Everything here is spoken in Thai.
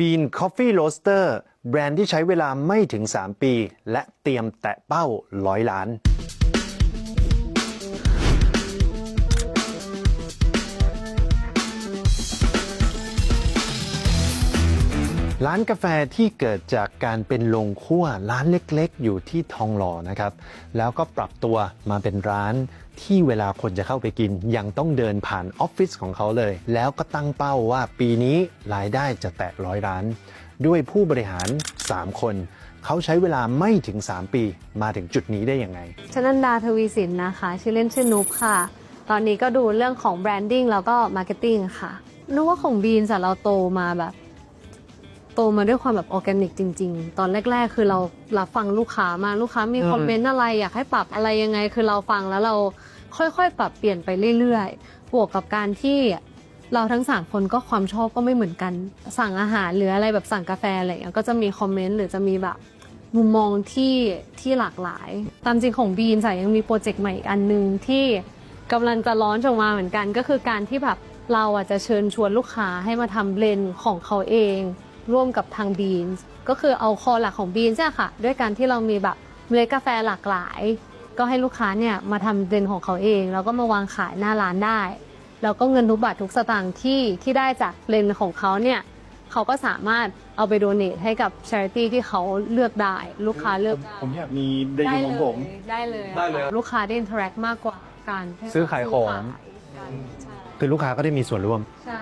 บีนคอฟฟี่โรสเตอร์แบรนด์ที่ใช้เวลาไม่ถึง 3 ปี และเตรียมแตะเป้าร้อยล้าน ร้านกาแฟที่เกิดจากการเป็นโรงคั่วร้านเล็กๆ อยู่ที่ทองหล่อนะครับ แล้วก็ปรับตัวมาเป็นร้านที่เวลาคนจะเข้าไปกิน ยังต้องเดินผ่านออฟฟิศของเขาเลย แล้วก็ตั้งเป้าว่าปีนี้รายได้จะแตะร้อยล้าน ด้วยผู้บริหาร 3 คน เขาใช้เวลาไม่ถึง 3 ปีมาถึงจุดนี้ได้ยังไงชนันดาทวีสินนะคะ ชื่อเล่นชื่อนุ๊กค่ะ ตอนนี้ก็ดูเรื่องของแบรนดิ้งแล้วก็มาร์เก็ตติ้งค่ะนึกว่าของบีนสเราโตมาแบบ โตมาด้วยความแบบออร์แกนิกจริง ๆ ตอนแรก ๆ คือเรารับฟังลูกค้ามาลูกค้ามีคอมเมนต์อะไรอยากให้ปรับอะไรยังไง คือเราฟังแล้วเราค่อยๆ ปรับเปลี่ยนไปเรื่อยๆ บวกกับการที่เราทั้งสามคนก็ความชอบก็ไม่เหมือนกัน สั่งอาหารหรืออะไรแบบสั่งกาแฟอะไรอย่างเงี้ยก็จะมีคอมเมนต์หรือจะมีแบบมุมมองที่ที่หลากหลาย ตามจริงของบีนสายยังมีโปรเจกต์ใหม่อีกอันหนึ่งที่กำลังจะร้อนออกมาเหมือนกัน ก็คือการที่แบบเราอะจะเชิญชวนลูกค้าให้มาทำเบลนของเขาเอง ร่วมกับทางบีนก็คือเอาคอหลักของบีนใช่ค่ะ ด้วยการที่เรามีแบบเมล็ดกาแฟหลากหลาย ก็ให้ลูกค้าเนี่ยมาทำเบลนด์ของเขาเอง แล้วก็มาวางขายหน้าร้านได้ แล้วก็เงินทุกบาททุกสตางค์ที่ที่ได้จากเบลนด์ของเขาเนี่ยเขาก็สามารถเอาไปโดเนทให้กับช h ริตี้ที่เขาเลือกได้ ลูกค้าเลือกได้ผมอยากมีเดลิของผม ได้เลยอะได้เลย ลูกค้าได้อินเทอร์แอคมากกว่าการซื้อขายของซื้ขายกันใช่คือลูกค้าก็ได้มีส่วนร่วม ใช่